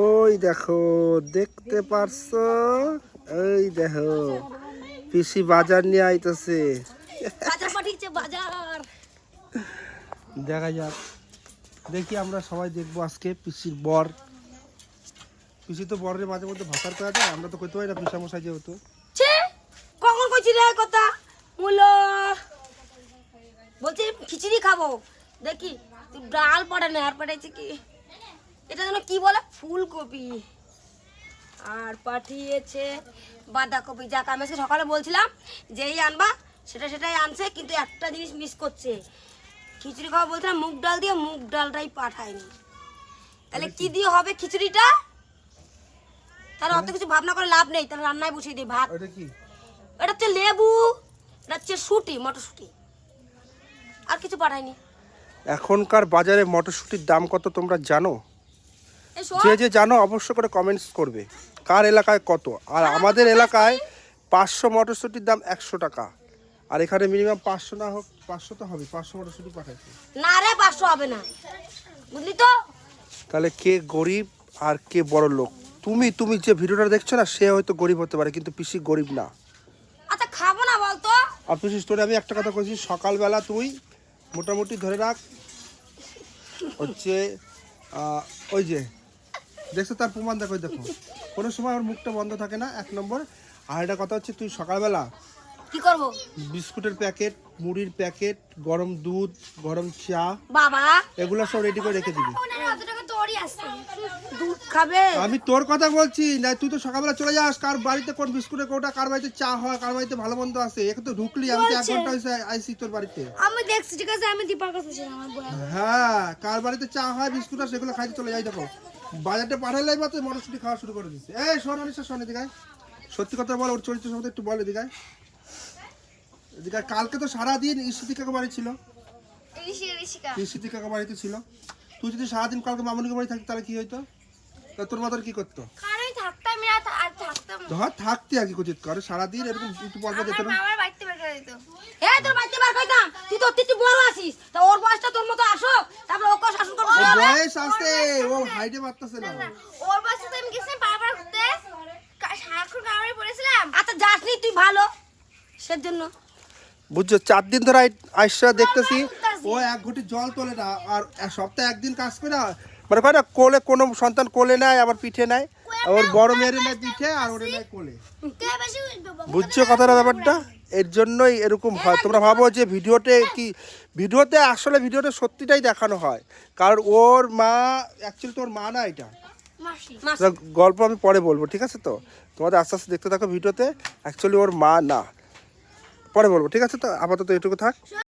ওই দেখো দেখতে পারছ? ওই দেখো পিসি বাজার নিয়ে আইতেছে। দেখা যাক। দেখি আমরা সবাই দেখব আজকে পিসির বর। পিসি তো বরের মাঝে মধ্যে ভাষার করা যায় আমরা তো করতে পারি না পিসা মশাই যেহেতু কখন কইছি রে কথা? মুলো। বলছি খিচুড়ি খাব। দেখি ডাল না আর পড়েছে কি? এটা যেন কি বলে? ফুলকপি। আর পাঠিয়েছে বাঁধাকপি। যাক আমি আজকে সকালে বলছিলাম যেই আনবা সেটা সেটাই আনছে কিন্তু একটা জিনিস মিস করছে। খিচুড়ি খাওয়া বলছিলাম মুগ ডাল দিয়ে মুগ ডালটাই পাঠায়নি। তাহলে কি দিয়ে হবে খিচুড়িটা? তাহলে অত কিছু ভাবনা করে লাভ নেই তাহলে রান্নায় বসিয়ে দিই ভাত। এটা হচ্ছে লেবু এটা হচ্ছে শুটি মটরশুটি। আর কিছু পাঠায়নি। এখনকার বাজারে মটরশুটির দাম কত তোমরা জানো? যে যে জানো অবশ্য করে কমেন্টস করবে। কার এলাকায় কত? আর আমাদের এলাকায় পাঁচশো মটরশুটির দাম একশো টাকা। আর এখানে মিনিমাম পাঁচশো না হোক পাঁচশো তো হবে পাঁচশো মটরশুটি পাঠাইছে। না রে পাঁচশো হবে না। বুঝলি তো? তাহলে কে গরিব আর কে বড় লোক? তুমি তুমি যে ভিডিওটা দেখছ না সে হয়তো গরিব হতে পারে কিন্তু পিসি গরিব না। আচ্ছা খাব না বলতো? আর পিসি তোরে আমি একটা কথা বলছি সকালবেলা তুই মোটামুটি ধরে রাখ হচ্ছে ওই যে দেখছ তার প্রমাণ দেখো দেখো। কোনো সময় ওর মুখটা বন্ধ থাকে না এক নম্বর। আর একটা কথা হচ্ছে তুই সকালবেলা কি করব? বিস্কুটের প্যাকেট মুড়ির প্যাকেট গরম দুধ গরম চা বাবা! এগুলো সব রেডি করে রেখে দিবি। দুধ খাবে? আমি তোর কথা বলছি না তুই তো সকালবেলা চলে যাস কার বাড়িতে কোন বিস্কুটের কোটা কার বাড়িতে চা হয় কার বাড়িতে ভালো মন্দ আছে এখন তো ঢুকলি আমি তো এক ঘণ্টা হয়েছে আইসি তোর বাড়িতে। আমি দেখছি ঠিক আছে আমি দীপার কাছে ছিলাম হ্যাঁ কার বাড়িতে চা হয় বিস্কুট আর সেগুলো খাইতে চলে যাই দেখো। বাজারটা পাঠালে মাত্র মটরশুটি খাওয়া শুরু করে দিচ্ছে এই শোন অনিশা শোন এদিকে সত্যি কথা বল ওর চরিত্র সম্বন্ধে একটু বল এদিকে এদিকে কালকে তো সারাদিন ঈশিতি কাকা বাড়ি ছিল। ঈশিতি কাকা বাড়িতে ছিল। তুই যদি সারাদিন কালকে মামুনিকে বাড়ি থাকতি তাহলে কি হইতো? তা তোর মাথার কি করতো? কারণ থাকতাম না আর থাকতাম ধর থাকতে আর কি করছিস করে। সারাদিন এরকম একটু পর পর যেত না। আমার বাড়িতে বের করে দিত। এ তোর বাচ্চা বার কইতাম তুই তো অতিথি বড় আছিস। তা ওর বয়সটা তোর মতো আসো তারপর ওকে শাসন করব ওর বয়স আছে ও হাইটে পারতেছে না। ওর বয়সে তো আমি গেছিলাম পাড়াপাড়া ঘুরতে। সারাক্ষণ কামড়ে পড়েছিলাম। আচ্ছা যাসনি তুই ভালো। সেজন্য। বুঝছ চার দিন ধরে আইসা দেখতেছি ও এক ঘটি জল তোলে না আর এক সপ্তাহে একদিন কাজ করে না মানে কয় না কোলে কোনো সন্তান কোলে নেয় আবার পিঠে নেয় ওর বড় মেয়ের নেয় পিঠে আর ওরে নেয় কোলে। বুঝছ কথাটা ব্যাপারটা? এর জন্যই এরকম হয়। তোমরা ভাবো যে ভিডিওতে কি ভিডিওতে আসলে ভিডিওতে সত্যিটাই দেখানো হয়। কারণ ওর মা অ্যাকচুয়ালি তোর মা না এটা। গল্প আমি পরে বলব ঠিক আছে তো? তোমাদের আস্তে আস্তে দেখতে থাকো ভিডিওতে। অ্যাকচুয়ালি ওর মা না। পরে বলব ঠিক আছে তো? আপাতত এটুকু থাক।